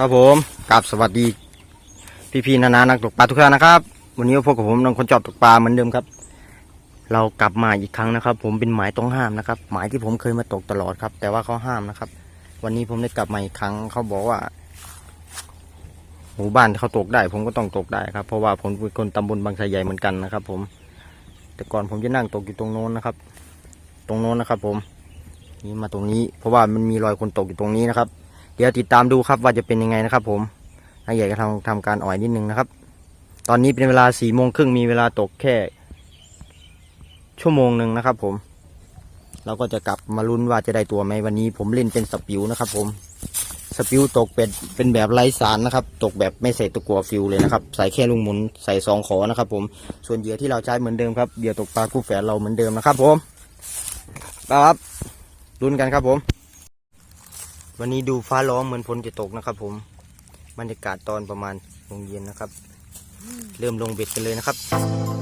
ครับผมกับสวัสดีพี่พี่ๆนานานักตกปลาทุกท่านนะครับ วันนี้พบกับผมน้องคนจอบตกปลาเหมือนเดิมครับ เรากลับมาอีกครั้งนะครับ ผมเป็นหมายต้องห้ามนะครับ หมายที่ผมเคยมาตกตลอดครับ แต่ว่าเขาห้ามนะครับ วันนี้ผมได้กลับมาอีกครั้งเขาบอกว่าหมู่บ้านเขาตกได้ ผมก็ต้องตกได้ครับ เพราะว่าผมเป็นคนตำบลบางไทรใหญ่เหมือนกันนะครับ ผม แต่ก่อนผมจะนั่งตกอยู่ตรงโน้นนะครับ ตรงโน้นนะครับ ผมนี่มาตรงนี้ เพราะว่ามันมีรอยคนตกอยู่ตรงนี้นะครับ เดี๋ยวติดตามดูครับว่าจะเป็นยังไงนะครับ ผมนายใหญ่ก็ทำทำการอ่อยนิดนึงนะครับ ตอนนี้เป็นเวลาสี่โมงครึ่งมีเวลาตกแค่ ชั่วโมงหนึ่งนะครับ ผม เราก็จะกลับมาลุ้นว่าจะได้ตัวไหมวันนี้ ผมเล่นเป็นสปิวนะครับ ผมสปิวตกเป็นเป็นแบบไร้สารนะครับ ตกแบบไม่ใส่ตะกัวฟิวเลยนะครับ ใส่แค่ลุงหมุนใส่สองขอนะครับ ผมส่วนเหยื่อที่เราใช้เหมือนเดิมครับเหยื่อตกปลาคู่แฝดเราเหมือนเดิมนะครับ ผมครับลุ้นกันครับผม วันนี้ดูฟ้าร้องเหมือนฝนจะตกนะครับ ผมบรรยากาศตอนประมาณโมงเย็นนะครับ เริ่มลงเบ็ดกันเลยนะครับ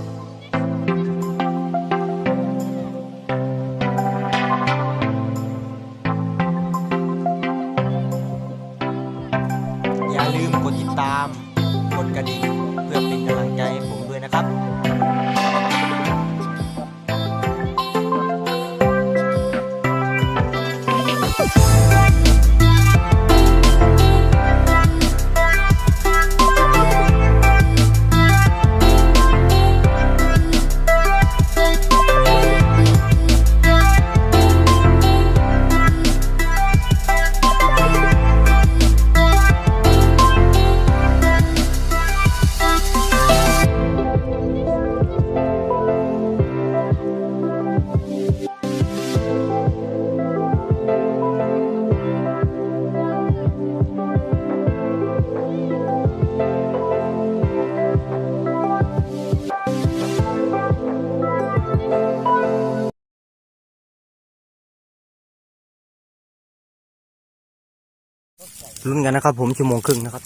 ลุ้นกันนะครับ ผมชั่วโมงครึ่งนะครับ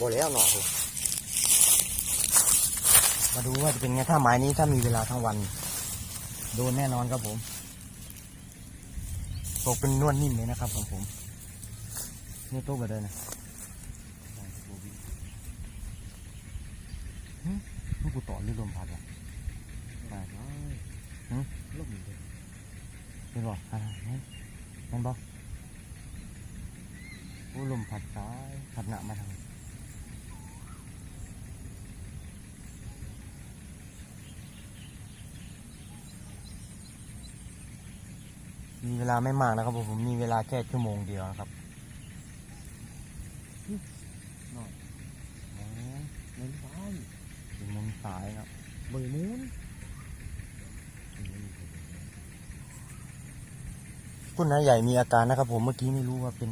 บอแล้วหนอมาดูว่าจะเป็นไงถ้าหมายนี้ถ้ามีเวลาทั้งวัน โดนแน่นอนครับผมตกเป็นนวดนิ่มเลยนะครับของผมนี่โต๊ะกันเลยนะหึนี่กูต่อเรื่องลมพัดอะไปหึลมเป็นบ่อ่าเห็นเห็นบ่โอ้ ลมพัดซ้ายพัดหนามาทางมีเวลาไม่มากนะครับผมมีเวลาแค่ชั่วโมงเดียวนะครับนอยเน้นซ้ายเป็นมุมซ้ายครับมือมุนคุณนายใหญ่มีอาการนะครับผมเมื่อกี้ไม่รู้ว่าเป็น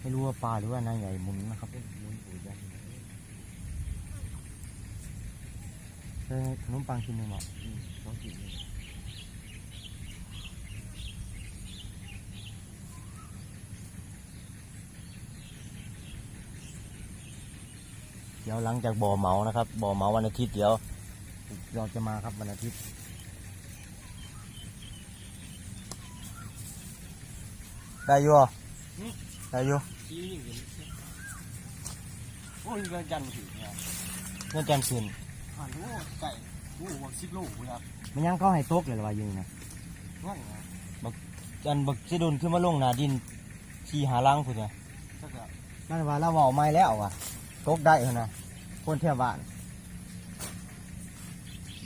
ไม่รู้ว่าปลาหรือว่านายใหญ่หมุนนะครับหมุนปุ๋ยยันเออขนมปังชิ้นหนึ่งหรอสองชิ้นเลยเดี๋ยวหลังจากบ่อเหมานะครับ บ่อเหมาวันอาทิตย์เดี๋ยวเราจะมาครับวันอาทิตย์ได้ยู่อ ได้อยู่โอ้ยเงินจันทร์มาถึงเนี่ยเงินแกนคืนผ่านโอ้ไก่โอ้วังสิบโลกูครับมันยังเข้าให้ตกเลยเหรอวะอยิงนะง่ายนะอันบักจะโดนขึ้นมาลงหนาดินขี่หาลังพุ่นเนี่ยถ้าเกิดนั่นว่าเราเว่าไม่แล้วว่ะตกได้เหรอนะคนเที่ยวบ้าน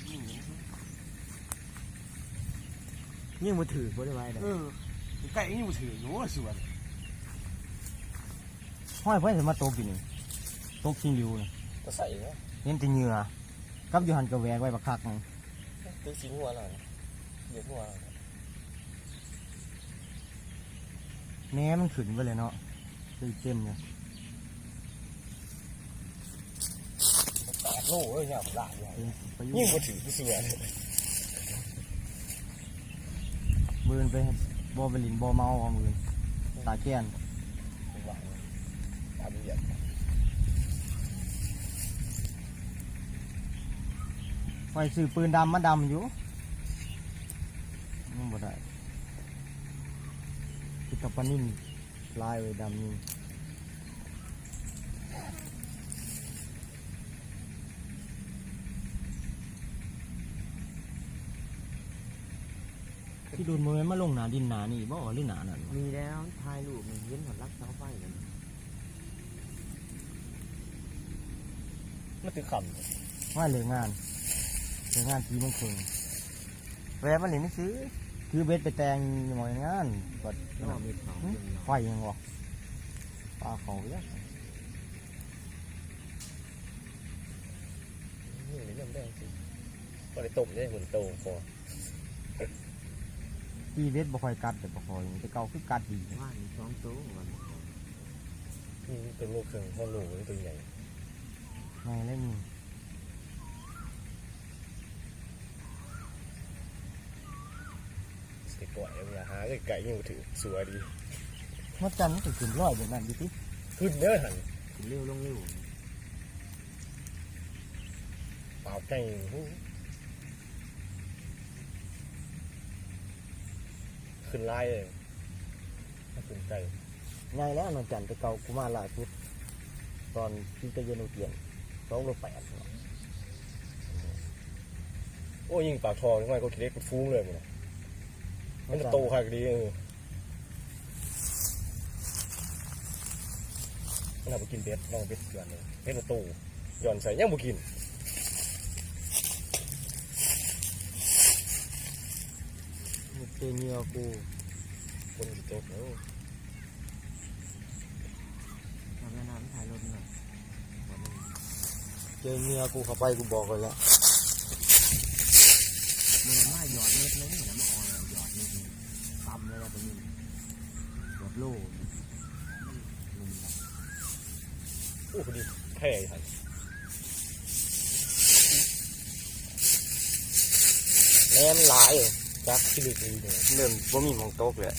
ยิ่งอย่างนี้ยิ่งมาถือบ่ได้ไว้เลยเออไก่ยิ่งมาถืออยู่ว่าสวน ห้อยเพื่อนจะมาตกอยู่นี่ตกชิงริวนี่ก็ใส่เนาะเห็นแตีเหงื่อกับอยู่หันกระแวกไว้บักคักหนึงตีสิงหัวหน่อยเดี๋ยวหัวแม้มันขึ้นไปเลยเนาะคือเต็มเลยแปดโลเลยเนี่ยหลายอย่างเป็นไปยิ่ยิ่งงมาถือที่สวนมืนไปบ่ไปลินบ่เมาเอามืนตาแก้น ทำอย่างไฟซื้อปืนดำมาดำอยู่ไม่ได้คือกับปนิ่งลายไว้ดำนี่ที่โดนมือมาลงหนาดินหนานี่บ่หรือหนานั่นะมีแล้วทายลูกมันเย็นหอดรักเสาไฟกัน มันคือคว่าเหลืองานเหลืองานทีมันคงแวะมาเลยไม่ซื้อคือเบ็ดไปแตงหมอยงานก็ก็มีเขาไฟยังวะปลาเขาเยอะำนี่เรื่องแดงสิก็เลยตบได้หุ่นโตพอทีเบ็ดบ่ค่อยกัดแต่บ่ค่อยแต่เก่าคือกัดดีว่ามีสองตัวมันนี่ตัวลูกเครื่องพ่อลูกนี่ตัวใหญ่ ไงแล้วนี่สติกก่อยเอาอย่าหาไก่ๆยังบ่ถือสวยดีมันจันทร์มันก็ขึ้นร้อยแบบนั้นดิติขึ้นเด้อหันเร็วลงเร็วเปล่าไก่หูขึ้นไล่เลยถ้าขึ้นไก่ไงแล้วนนจันทร์แต่เก่ากูมาหลายชุดตอนที่จะเย็นโอเตียน สองโลแปดโอ้ยิงปากทองทำไมก็ทีเล็กมันฟุ้งเลยมันน่ะมันจะโตขนาดนี้เออมันเอาไปกินเบ็ดลองเบ็ดย้อนเลยเบ็ดมันโตย้อนใส่ยังบ่กินมันเจอเหงื่อกูคนมันโตแล้ว ทำแม่น้ำถ่ายรถหน่อย เจอเหงื่อกูเข้าไปกูบอกเลยละมันมาหยอดเม็ดนึงแล้วมาออนหยอดเม็ดนึงตำเลยเราตัวนี้หยอดโล่ลุมโอ้พอดีแพ้ทันแน่นหลายเลยจักที่ลึกดีเลยเริ่มบ่มีหมองโต๊ะเลย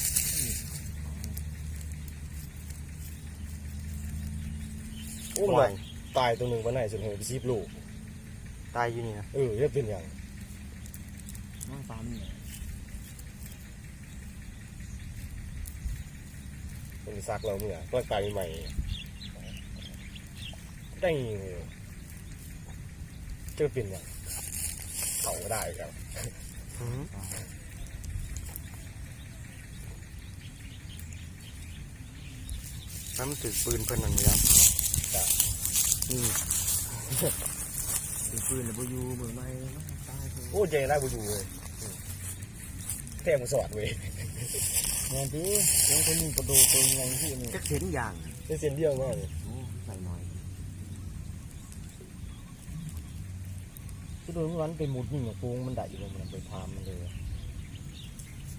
โอ้ย ตายตัวหนึ่งวันไหนสุดเหตุไปซีบลูกตายอยู่นี่นะเออจะเป็นอย่างนั่งปั๊มเนี่ยมันซักเราเมื่อก็ตายใหม่ได้เลยจะเป็นอย่างเขาก็ได้ครับอื้อหือแล้วมันถือปืนเพิ่นนั่นนี่ครับนี่ ถือปืนหรือบูยูเมืองไม่ตายเลยโอ้เจได้บูดูเลยแท้มาสอดเว้ยแม่นที่ยังคนนี้กระโดดตัวใหญ่ที่นี่จะเห็นอย่างเป็นเส้นเดียวมากเลยโอ้ใส่หน่อยที่โดนวันไปหมุดนี่เนี่ยโกงมันได้อยู่บ่มันไปทามมันเลย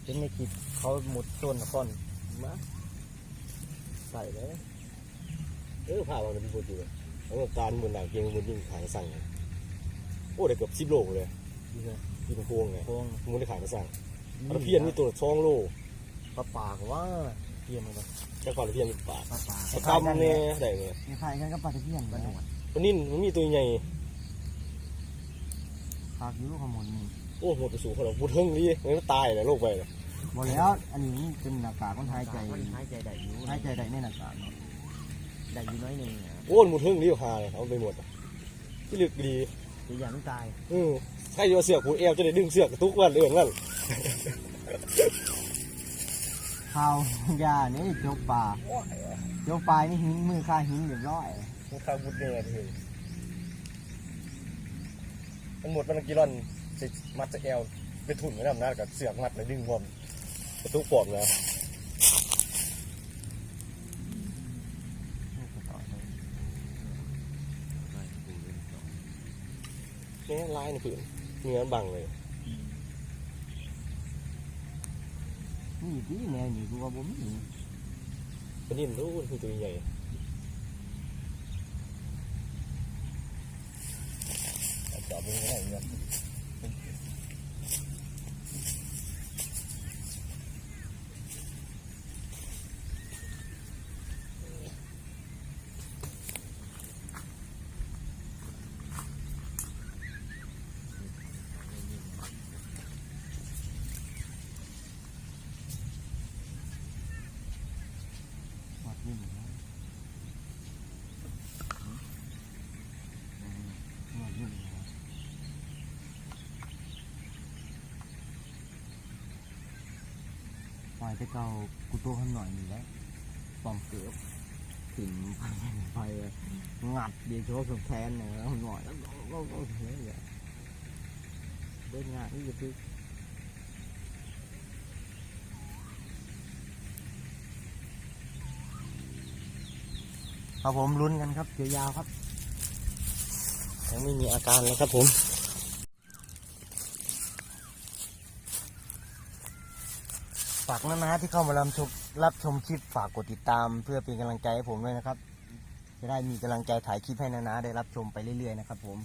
เป็นในคลิปเขาหมุดต้นนครมาใส่เลยเออพาเราเป็นบูดู แล้วก็การบนหนังเกียงบนยิงขางสั่ง โอ้ได้เกือบสิบโลเลยยิงโค้งไงโกงมันได้ขางสั่งแล้วเพียนมีตัวช่องโลปลาปากว่าเพี้ยนเลยแต่ความเพียนมีปากปลาปลาเขาทำเนี่ยได้เลยคล้ายๆกันกับปลาตะเพียนบ้านหนวดวันนี้มันมีตัวใหญ่ปากอยู่ขโมยนี่โอ้หมดไปสู่เขาเราพูดเฮิงนี่มันตายเลยโลกไปเลยบอกแล้วอันนี้มันเป็นหน้ากากคนหายใจมันหายใจได้อยู่หายใจได้ในหน้ากากเนาะได้อยู่น้อยหนึ่งนะ โอ้หมดเฮิงนี่หาเลยเอาไปหมดที่ลึกดีจะยังตายอือใช่ว่าเสือกผูเอวจะได้ดึงเสือกทุกวันเรื่องนั่นข้าวยานี่จกปลาจกปลานี่หินมือค่าหินเรียบร้อยมันข้าวบุญเนี่ยทีมันหมดมันกี่รอนสิมัดจะแอวไปถุนไว้นำหน้ากับเสือกมัดเลยดึงพร้อมประตูปลอม นะนี่ลายนี่ผืนเนื้อบังเลยนี่ที่แนวนี่กูว่าบ่มีวันนี้มันรู้มันคือตัวใหญ่จับมือไม่ได้เงี้ย หมดนี่นะหมดนี่นะ ปล่อยแต่เก่ากูตัวข้างหน่อยนี่แหละปอมเกือบถึงไปไปงัดเดี๋ยวโชว์สุดแทนเนี่ยแล้วหน่อยแล้วก็ก็ก็เฮ้ยเดินงานนี่จะคือครับผมลุ้นกันครับยาวๆครับยังไม่มีอาการเลยครับผม ฝากนะนะที่เข้ามารับชมรับชมคลิปฝากกดติดตาม เพื่อเป็นกำลังใจให้ผมด้วยนะครับ จะได้มีกำลังใจถ่ายคลิปให้นะนะได้รับชมไปเรื่อยๆนะครับผม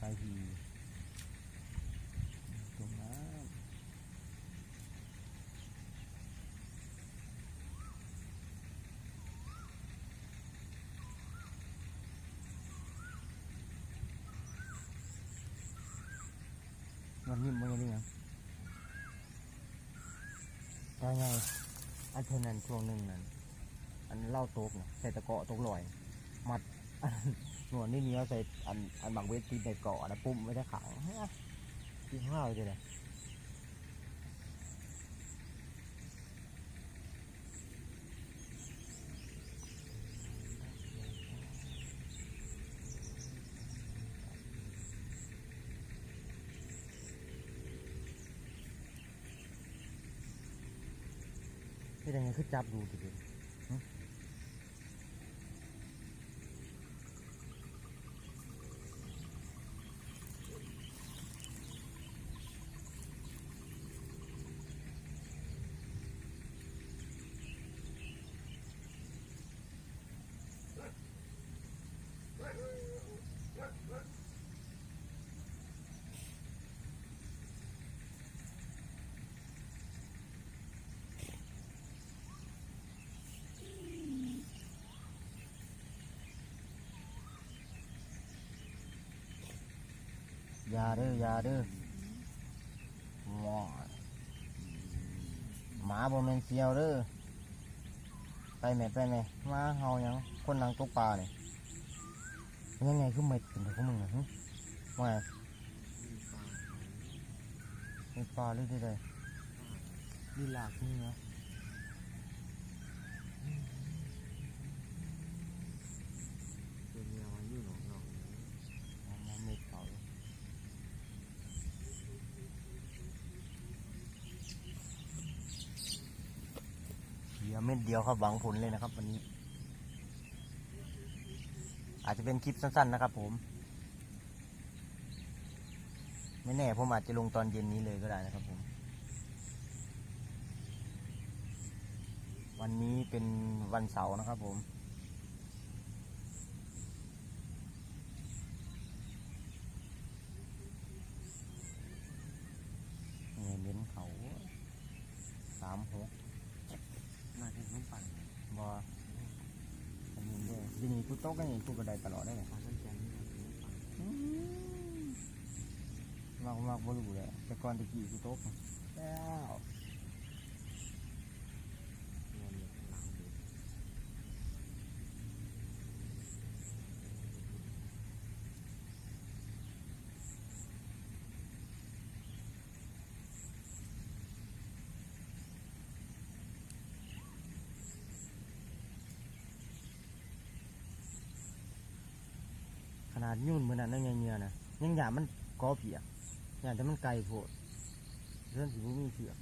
ผมบอกใจทีตรงนั้นมันนิ่มมันยังไงได้ไงอันเท่านั้นช่วงหนึ่งนั้น อันเล่าโต๊กเนี่ยใส่ตะเกาะโต๊กลอย มัด หนวดนี่เนี้ยใส่อันอันบางเวทีในเกาะนะปุ่มไว้ที่ขังเฮ้ยกินข้าวเลยเลยที่ยังไงคือจับดูดิอยาเด้อยาเด้อหมอหมาบ่แม่นเสียวเด้อไปแม่ไปแม่มาเฮาหยังคนนังตกปลาเนี่ยยังไงคือเม็ดเป็นของมึงนะฮะว่ามีปลาหรือที่ใดมีหลากนี่นะ เป็นแนวอยู่หนองหนอง เอามาเม็ดเขา เดียวเม็ดเดียวครับหวังผลเลยนะครับ วันนี้ อาจจะเป็นคลิปสั้น ๆ นะครับ ผม ไม่แน่ผมอาจจะลงตอนเย็นนี้เลยก็ได้นะครับ ผม วันนี้เป็นวันเสาร์นะครับ ผมเงินเน้นเขาสามหก น้ำปั่นบออันนี้ด้วยทีนี้กูโต๊ะกันอย่างกูกระไดตลอดได้เลยปลาน้ำแข็งนี่มาถึงน้ำปั่นมากมากบ่รู้เลยแต่ก่อนตะกี้กูโต๊ะแล้ว เงินเนี่ยหลังดู ข นาดยุ่นเหมือนนั้นได้ไงเงี้ยนะยังหยามันกอเปียกอย่างแต่มันไกลโพดเรื่องสิบุมีเสือก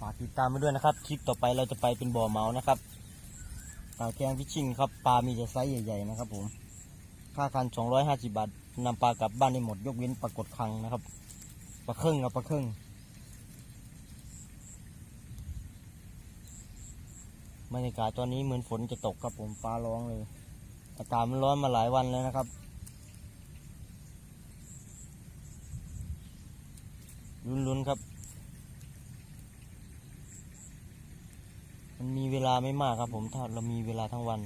ฝากติดตามไปด้วยนะครับ คลิปต่อไปเราจะไปเป็นบ่อเมานะครับตาแกงพิชชิ่งครับ ปลามีแต่ไซส์ใหญ่ ๆ นะครับผม ค่าคัน 250 บาทนำปลากลับบ้านได้หมด ยกเว้นปลากดคังนะครับปลาครึ่งกับปลาครึ่งบรรยากาศตอนนี้เหมือนฝนจะตกครับผมฟ้าร้องเลย อากาศมันร้อนมาหลายวันแล้วนะครับลุ้นๆครับ มันมีเวลาไม่มากครับผมถ้าเรามีเวลาทั้งวัน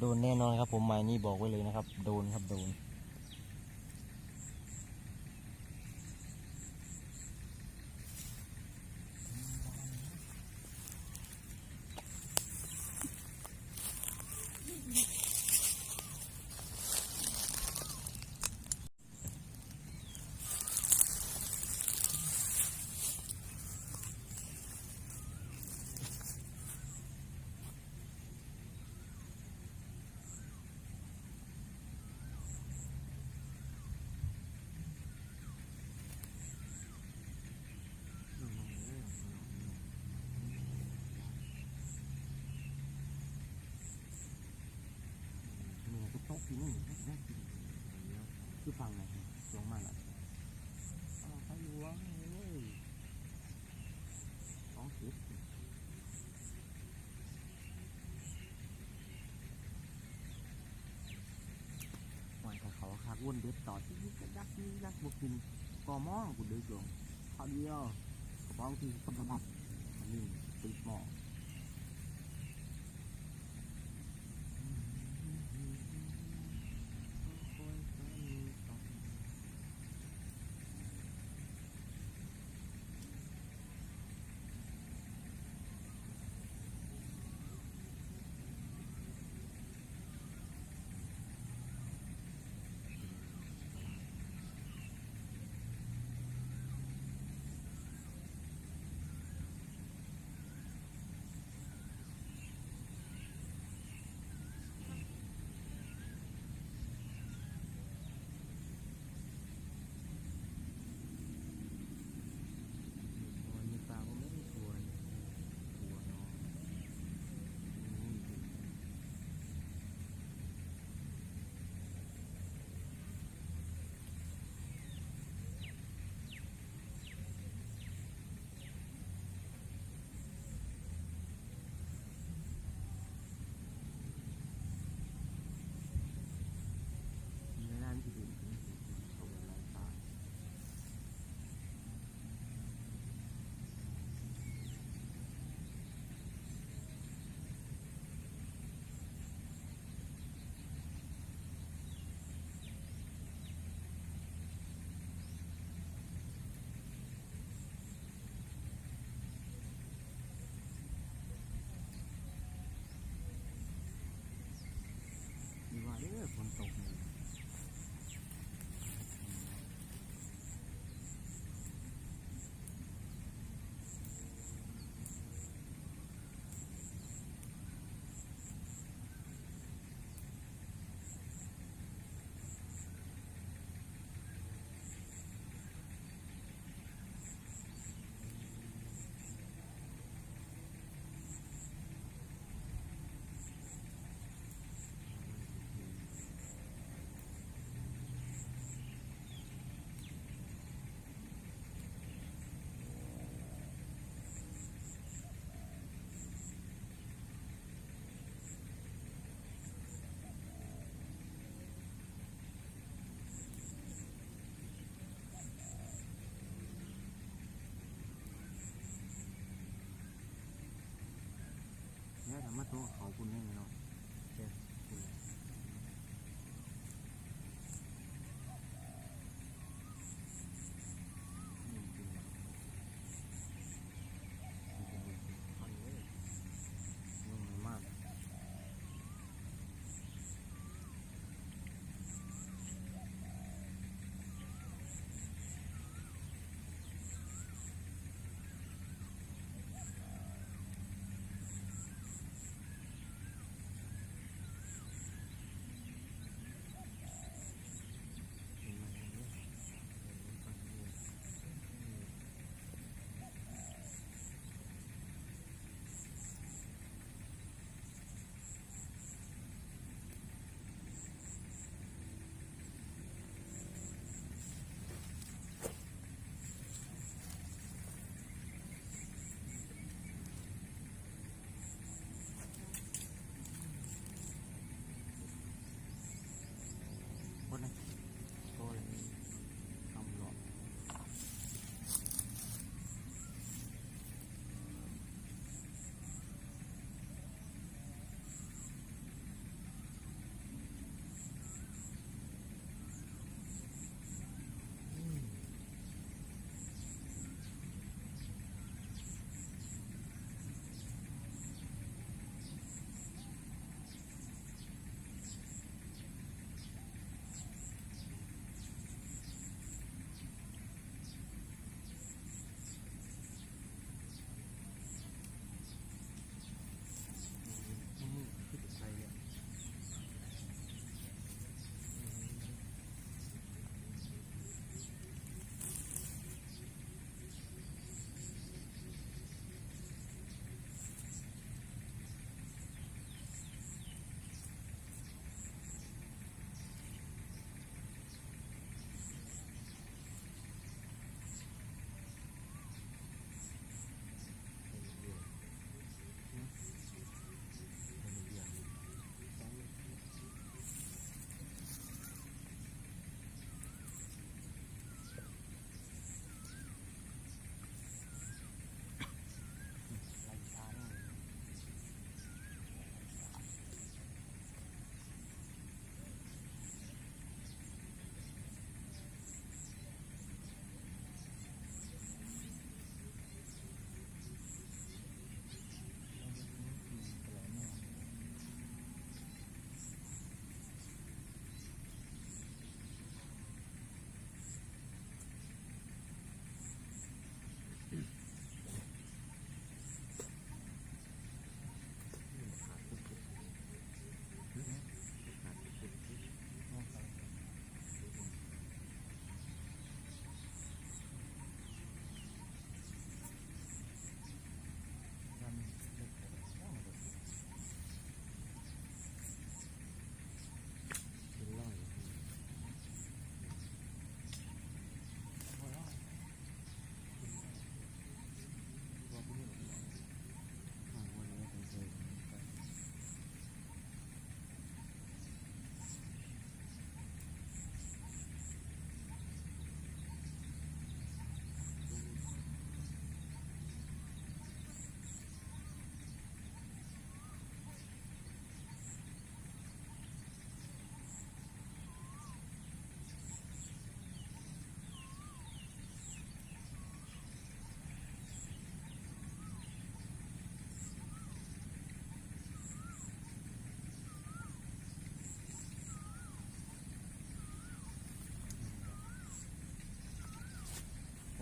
โดนแน่นอนครับผมหมายนี้บอกไว้เลยนะครับ โดนครับโดน นี่ก็ตกที่นี่คือฟังไงลงมาล้วเอไปหลวงเลยสองสิบวันแต่เขาคักวนเด็ดต่อที่นี่ก็ยักนี่ยักบกินกอมองกูเดือดลงเขาเดียวกระเป๋าที่สมบัติอันนี้ติดหม้อวั เนี่ยทำมาโตกับเขาคุณแน่เนาะ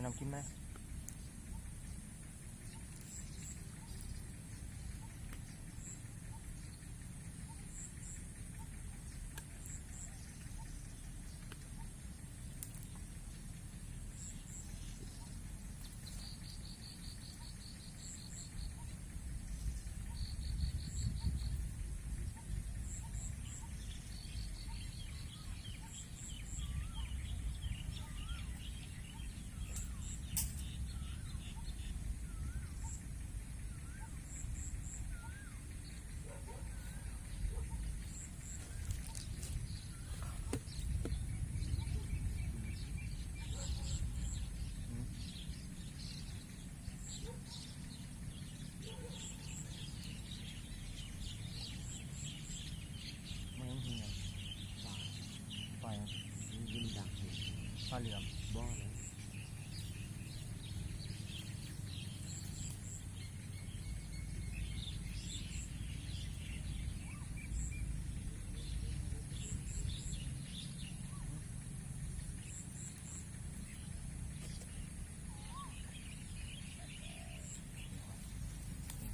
น้ำกินไหม ไม่ต้องเหี่ยวปลา ไป ยิ่งดังเลย ปลา เหลือม บ่อเลย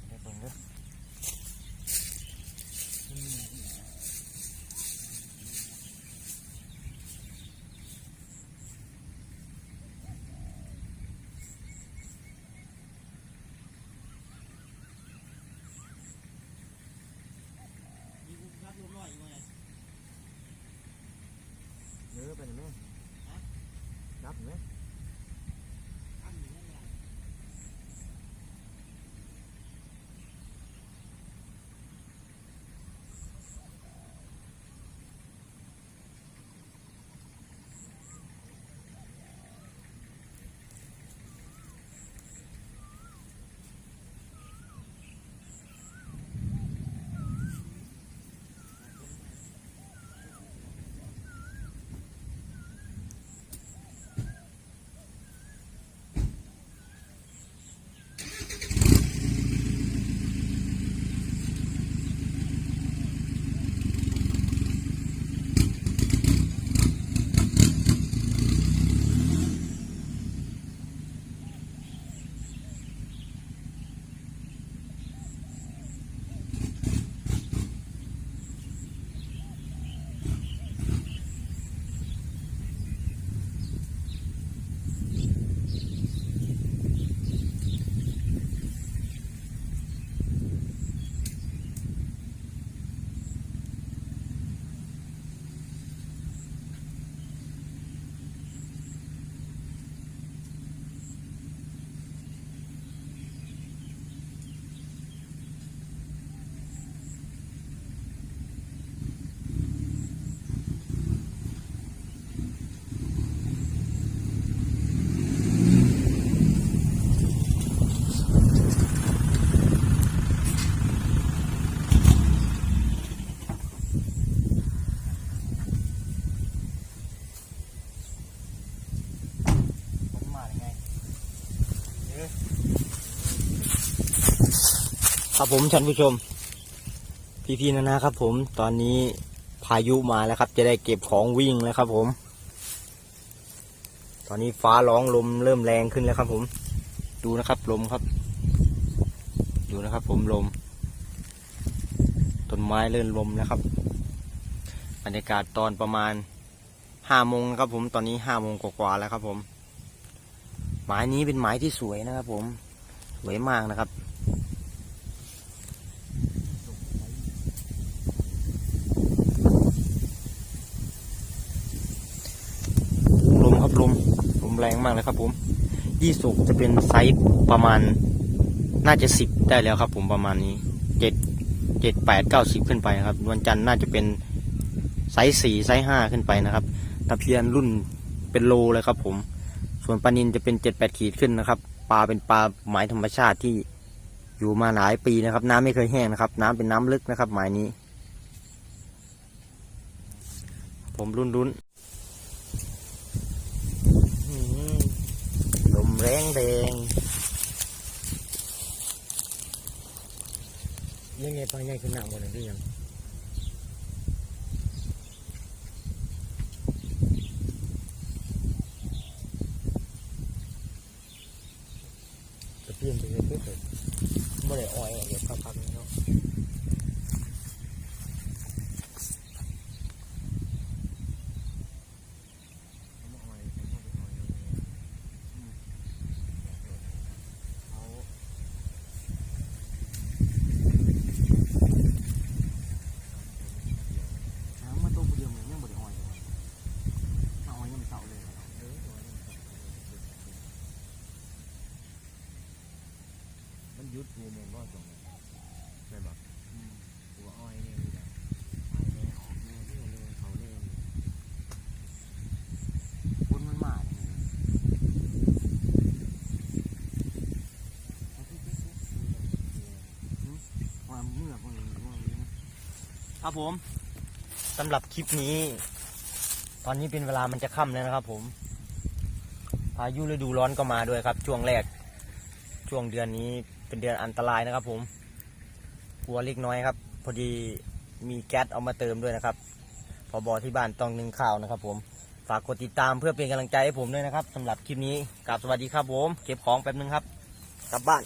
ได้เบิ่งเด้อ นี่กูรับรวมร้อยอยู่ไง เนื้ อเป็นไหมนับไหม ครับผมท่านผู้ชม พี่ๆนะนะครับผมตอนนี้พายุมาแล้วครับ จะได้เก็บของวิ่งแล้วครับผม ตอนนี้ฟ้าร้องลมเริ่มแรงขึ้นแล้วครับผม ดูนะครับลมครับ ดูนะครับผมลม ต้นไม้เลื่อนลมนะครับ บรรยากาศตอนประมาณห้าโมงนะครับผมตอนนี้ห้าโมงกว่าๆแล้วครับผมหมายนี้เป็นหมายที่สวยนะครับผม สวยมากนะครับ ลมครับลมลมแรงมากเลยครับ ผมยี่สุกจะเป็นไซส์ประมาณ น่าจะสิบได้แล้วครับ ผมประมาณนี้เจ็ดเจ็ดแปดเก้าสิบขึ้นไปครับ วันจันทร์น่าจะเป็นไซส์สี่ไซส์ห้าขึ้นไปนะครับตะเพียนรุ่นเป็นโลเลยครับ ผม ส่วนปลานินจะเป็นเจ็ดแปดขีดขึ้นนะครับ ปลาเป็นปลาหมายธรรมชาติที่อยู่มาหลายปีนะครับ น้ำไม่เคยแห้งนะครับ น้ำเป็นน้ำลึกนะครับ หมายนี้ ผมรุ่นรุ่น rén đèn nhanh nhẹ con nhanh không nào mà được đi nhầm. Tập tiền thì người tiếp rồi. Mới để oai để nhà các ยุทธภูมิมันก็ตรงนั้นใช่ปะหัวอ้อยเนี่ยมีแต่ออเนี่ออกเนี่เรื่อวเลยเขาเลยคุณมันมาเยความเมื่อพวกนี้พนี้นะครับผมสำหรับคลิปนี้ ตอนนี้เป็นเวลามันจะค่ำแล้วนะครับ ผมพายุฤดูร้อนก็มาด้วยครับ ช่วงแรกช่วงเดือนนี้ เป็นเดือนอันตรายนะครับผมกลัวเล็กน้อยครับ พอดีมีแก๊สเอามาเติมด้วยนะครับพอบอที่บ้านต้องนึ่งข้าวนะครับ ผมฝากกดติดตามเพื่อเป็นกำลังใจให้ผมด้วยนะครับสำหรับคลิปนี้กลับสวัสดีครับผม เก็บของแป๊บนึงครับ กลับบ้าน